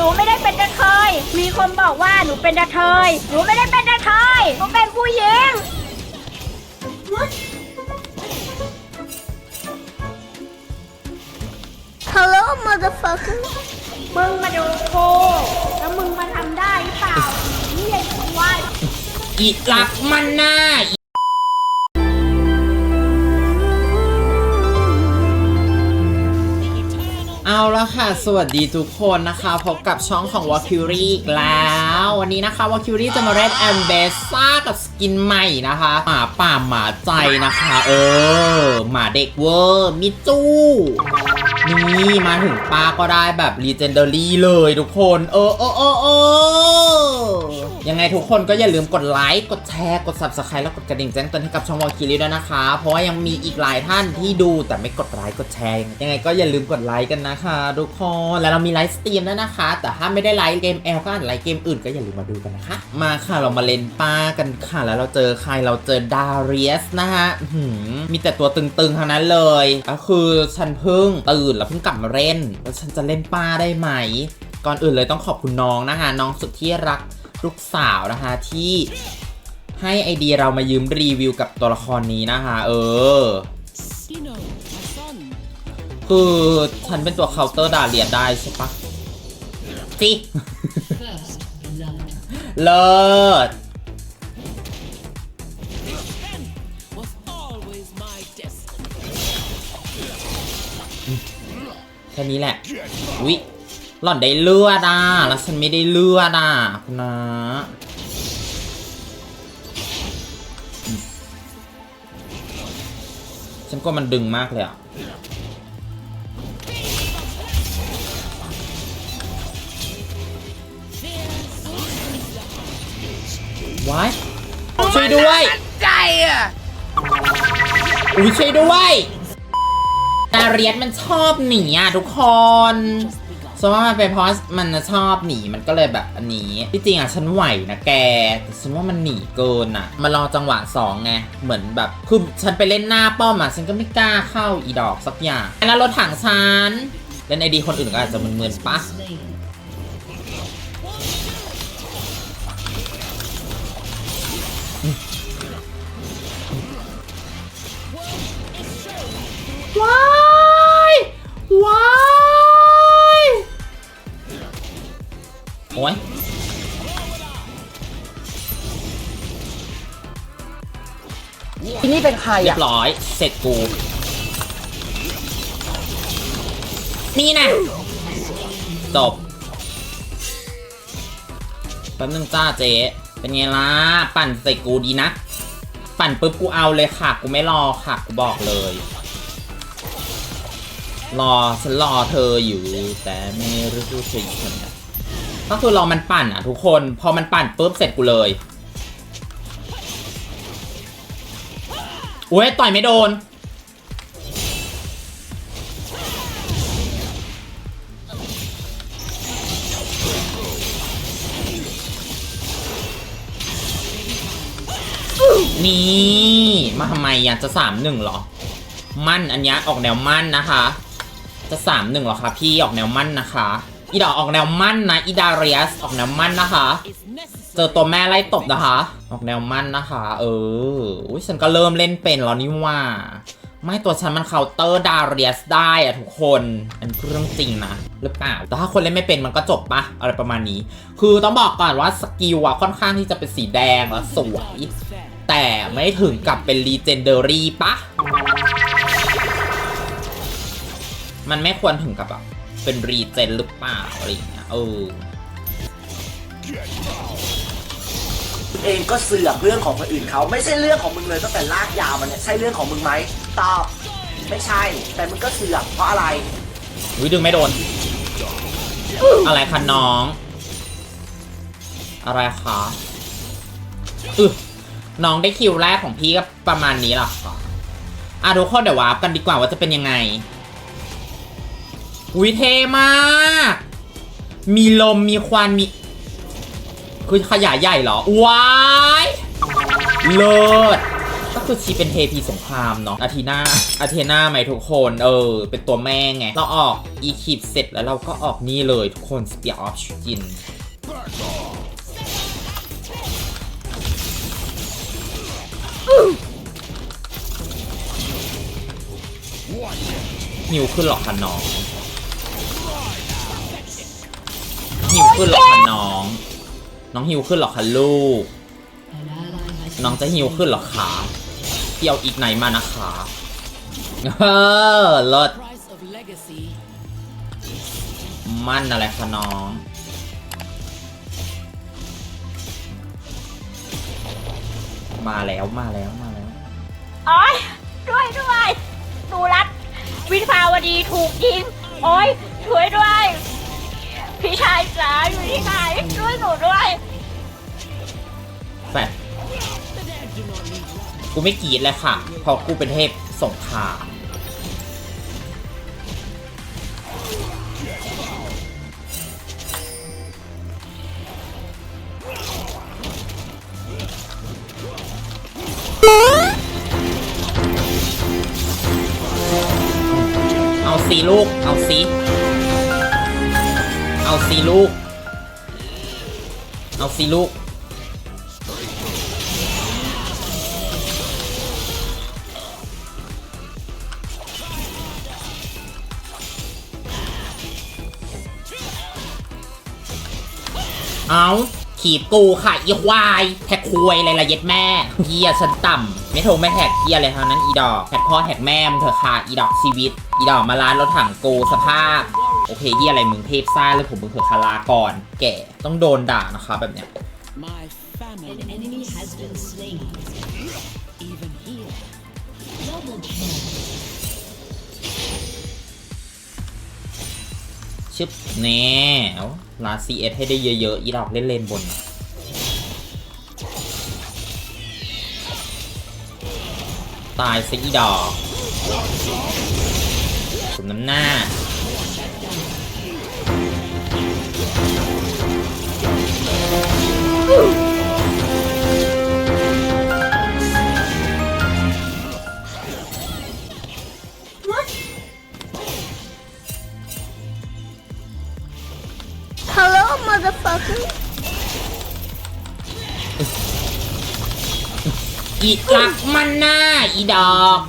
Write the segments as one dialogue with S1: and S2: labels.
S1: หนูไม่ได้เป็นกระเทย มีคนบอกว่าหนูเป็นกระเทย หนูไม่ได้เป็นกระเทย หนูเป็นผู้หญิง
S2: Hello motherfucker
S1: มึงมาดูโคแล้วมึงมาทำได้หรือเปล่านี่ไอ้ควาย
S3: อีหลักมันหน้า เอาละค่ะ สวัสดีทุกคนนะคะ พบกับช่องของ w a k u r i อีกแล้ว วันนี้นะคะ w a k u r i จะมาเล่นแอมเบสซ่ากับสกินใหม่นะคะ หมาป่าหมาใจนะคะ เออ หมาเด็กเวอร์ มิจูนี่มาถึงป้าก็ได้แบบ Legendary เลยทุกคน เออเออเออเออ ยังไงทุกคนก็อย่าลืมกดไลค์ กดแชร์ กด Subscribe แล้วกดกระดิ่งแจ้งเตือนให้กับช่องวอลคิริด้วยนะคะ เพราะว่ายังมีอีกหลายท่านที่ดูแต่ไม่กดไลค์ กดแชร์ ยังไงก็อย่าลืมกดไลค์กันนะคะทุกคน แล้วเรามีไลฟ์สตรีมด้วยนะคะ แต่ถ้าไม่ได้ไลฟ์เกมแอลก็อ่านไลฟ์เกมอื่นก็อย่าลืมมาดูกันนะคะ มาค่ะเรามาเล่นป้ากันค่ะ แล้วเราเจอใครเราเจอดาเรียสนะฮะมีแต่ตัวตึงๆทั้งนั้นเลยก็คือฉันเพิ่งตื่นแล้วเพิ่งกลับมาเล่น แล้วฉันจะเล่นป้าได้ไหม ก่อนอื่นเลยต้องขอบคุณน้องนะคะ น้องสุดที่รัก ลูกสาวนะคะที่ให้ไอเดียเรามายืมรีวิวกับตัวละครนี้นะคะ เออ
S4: Sino, my son.
S3: คือฉันเป็นตัวเคาน์เตอร์ดาเรียนได้ใช่ปะสิ
S4: First blood.
S3: เลิศ
S4: Was always my destiny.
S3: แค่นี้แหละวิ หล่อนได้เลือดอะ แล้วฉันไม่ได้เลือดอะคุณนะอืมฉันก็มันดึงมากเลยอะว้าย ช่วยด้วย ใจอะ อุ้ยช่วยด้วย ดาเรียสมันชอบหนีอะทุกคน ฉันว่ามันเป็นเพราะมันชอบหนีมันก็เลยแบบอันนี้ที่จริงอะฉันไหวนะแกแต่ฉันว่ามันหนีเกินอะมารอจังหวะสองไงเหมือนแบบคือฉันไปเล่นหน้าป้อมอะฉันก็ไม่กล้าเข้าอีดอกสักอย่างแล้วรถถังฉันเล่นไอดีคนอื่นก็อาจจะมึนๆปะ
S5: นี่เป็นใคร
S3: เรีย
S5: อะ
S3: บร้อย เสร็จกู นี่นะจบแป๊บนึงจ้าเจ๊เป็นไงล่ะ ปั่นใส่กูดีนะ ปั่นปุ๊บกูเอาเลยค่ะ กูไม่รอค่ะ กูบอกเลย รอฉันรอเธออยู่ แต่ไม่รู้เธออยู่คนไหนก็คือรอมันปั่นอะทุกคน พอมันปั่นปุ๊บเสร็จกูเลย อุ้ยต่อยไม่โดน นี่ มาทำไมอะจะสามหนึ่งเหรอ มั่นอันนี้ออกแนวมั่นนะคะ จะสามหนึ่งเหรอคะพี่ออกแนวมั่นนะคะ อีดอกออกแนวมั่นนะอีดาเรียสออกแนวมั่นนะคะ เจอตัวแม่ไล่ตบนะคะ ออกแนวมั่นนะคะ เออ อุ้ยฉันก็เริ่มเล่นเป็นแล้วนี่ว่า ไม่ตัวฉันมันเคาน์เตอร์ดาเรียสได้อะทุกคนอันเรื่องจริงนะหรือเปล่า แต่ถ้าคนเล่นไม่เป็นมันก็จบปะอะไรประมาณนี้ คือต้องบอกก่อนว่าสกิลอะค่อนข้างที่จะเป็นสีแดงและสวย แต่ไม่ถึงกับเป็นรีเจนเดอรี่ปะมันไม่ควรถึงกับแบบเป็นรีเจนหรือเปล่าอะไรอย่างเงี้ยเออ
S5: เองก็เสือกเรื่องของคนอื่นเขาไม่ใช่เรื่องของมึงเลยตั้งแต่ลากยาวมันเนี่ยใช่เรื่องของมึงไหมตอบ ไม่ใช่ แต่มึงก็เสือกเพราะอะไร
S3: วิดึงไม่โดน อะไรคะน้อง อะไรคะอึน้องได้คิวแรกของพี่ก็ประมาณนี้หละค่ะอะทุกคนเดี๋ยววาร์ปกันดีกว่าว่าจะเป็นยังไงวิเทมาก มีลมมีควันมี คือขยายใหญ่เหรอ ว้ายเลิศก็คือชีเป็นเทพีสงครามเนาะอาทีนาอาเทนาไหมทุกคน เออ เป็นตัวแม่ไง เราออกอีคิปเสร็จแล้วเราก็ออกนี่เลยทุกคน Spear of Jin หิวขึ้นหรอคะน้องหิวขึ้นหรอคะน้อง น้องหิวขึ้นหรอคะลูก น้องจะหิวขึ้นหรอคะเที่ยวอีกไหนมานะคะเออลิศ
S4: price of legacy.
S3: มั่นอะไรคะน้อง มาแล้วมาแล้วมาแล้ว
S1: โอ้ยช่วยด้วยดูรัดวิภาวดีถูกยิง โอ้ยช่วยด้วย พี่ชายจ๋าอยู่ที่ไหนช่วยหนูด้วย
S3: แฟดกูไม่กรีดเลยค่ะเพราะกูเป็นเทพสงครามเอาสีลูก เอาสี เอาสีลูก เอาสีลูก เอาขีบกูค่ะอีควายแท็กควยอะไรละเย็ดแม่เฮียฉันต่ำไม่โทงไม่แหกเฮียอะไรทั้งนั้นอีดอกแหกพ่อแหกแม่มเถอะค่ะอีดอกชีวิต อีดอกมาล้านรถถังกูสภาพ โอเคเฮียอะไรมึงเทพซ่าเลยผมมึงเถอะคาลาก่อน แก่ต้องโดนด่านะคะแบบเนี้ย
S4: My family. An enemy has been slain. Even here. Double kill.
S3: ชึบแน่เอาลาซีเอสให้ได้เยอะๆ อีดอกเล่นเลนบนตายซะอีดอกสมน้ำหน้า
S2: Hello, motherfucker.
S3: อีรักมันหน้าอีดอก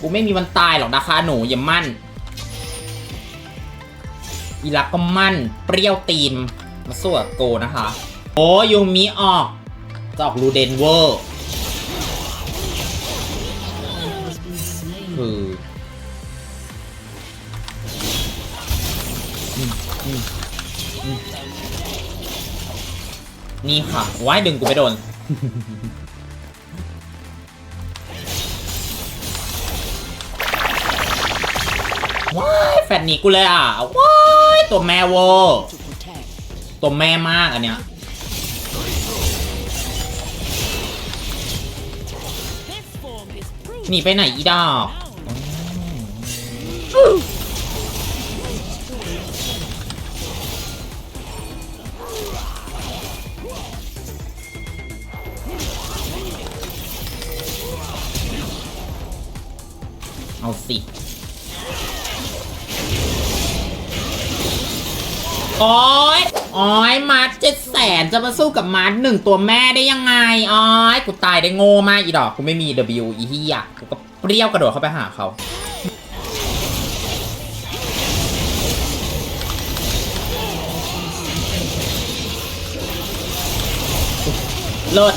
S3: กูไม่มีวันตายหรอกนะคะหนูอย่ามั่น อีรักก็มั่น เปรี้ยวตีน มาสู้กับโกนะคะ โอ้ยูมิออกจะออกรูเดนเวอร์คืออืมอืมอืมนี่ค่ะว้ายดึงกูไม่โดน ว้ายแฟดหนีกูเลยอะ ว้าย ตัวแม่เวอร์ ตัวแม่มากอันเนี้ย
S4: This form is proof.
S3: หนีไปไหนอีดอก โอ้ยโอ้ยมาร์เจ็ดแสนจะมาสู้กับมาร์หนึ่งตัวแม่ได้ยังไงโอ้ยกูตายได้โง่มากอีดอกกูไม่มี W อีที่อยากกูก็เปรี้ยวกระโดดเข้าไปหาเขาเลิศ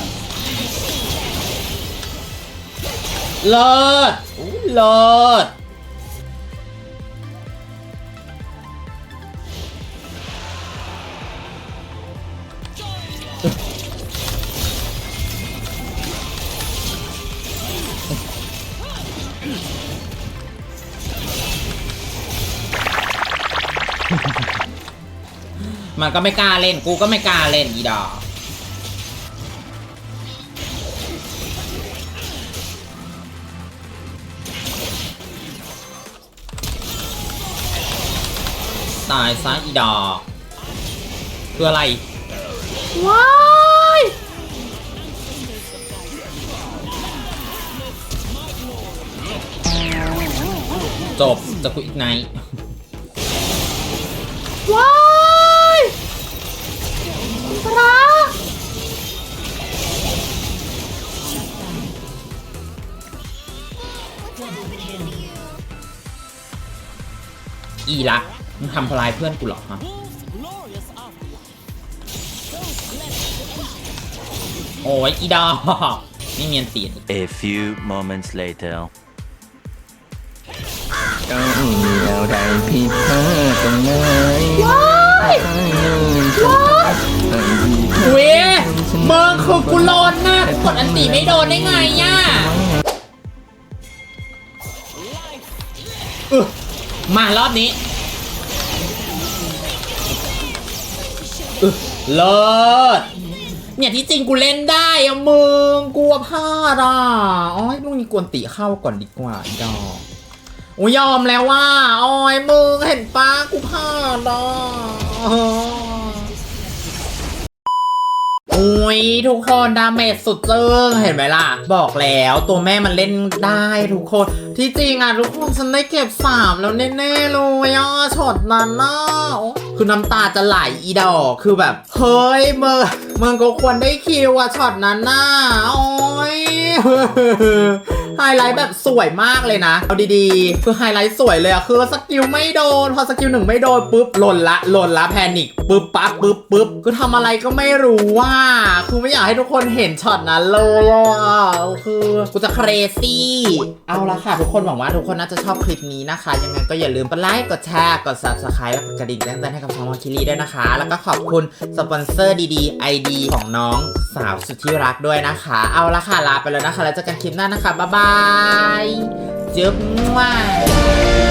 S3: เลิศเลิศ มันก็ไม่กล้าเล่นกูก็ไม่กล้าเล่นอีดอตายซะอีดอกคืออะไรว้ายจบจะคุยอีกไหนว้า พระอีละมึงทำพลายเพื่อนกูเหรอฮะโอ้ยอีดอกไม่เมียนตีน
S6: A few moments later.
S7: ต้องมีอะไรผิดพลาดตรงไหน
S3: เว้ยเมืองคือกูโลนนะกดอันตีไม่โดนได้ไงย่ะมารอบนี้เลิศเนี่ยที่จริงกูเล่นได้อะมึงกลัวพลาดอะอ๋อยมึงมีกวนตีเข้าก่อนดีกว่าอีดอกโอ้ยอมแล้วว่าอ๋อยมึงเห็นป้ากูพลาดอะ อุ้ยทุกคนดาเมจสุดเจิ้งเห็นไหมล่ะ บอกแล้วตัวแม่มันเล่นได้ทุกคน ที่จริงอะทุกคนฉันได้เก็บสามแล้วแน่ๆเลยอะช็อตนั้นน่ะคือน้ำตาจะไหลอีดอกคือแบบ เฮ้ยเมืองเมืองก็ควรได้คิวอะช็อตนั้นน่ะโอ้ย ไฮไลท์แบบสวยมากเลยนะ เอาดีๆ คือไฮไลท์สวยเลยอะคือสกิลไม่โดน พอสกิลหนึ่งไม่โดนปุ๊บหล่นละหล่นละแพนิคปุ๊บปั๊บปุ๊บปุ๊บคือทำอะไรก็ไม่รู้ว่าคือไม่อยากให้ทุกคนเห็นช็อตนั้นเลยอะคือกูจะเครซี่เอาละค่ะ ทุกคนหวังว่าทุกคนน่าจะชอบคลิปนี้นะคะ ยังไงก็อย่าลืมกดไลค์กดแชร์กด subscribe และกดกระดิ่งแจ้งเตือนให้กับช่องวอคิลี่ด้วยนะคะ แล้วก็ขอบคุณสปอนเซอร์ดีๆ ID ของน้อง สาวสุดที่รักด้วยนะคะ เอาละค่ะลาไปแล้วนะคะ แล้วเจอกันคลิปหน้านะคะ บ๊ายบายจึ๊บมั่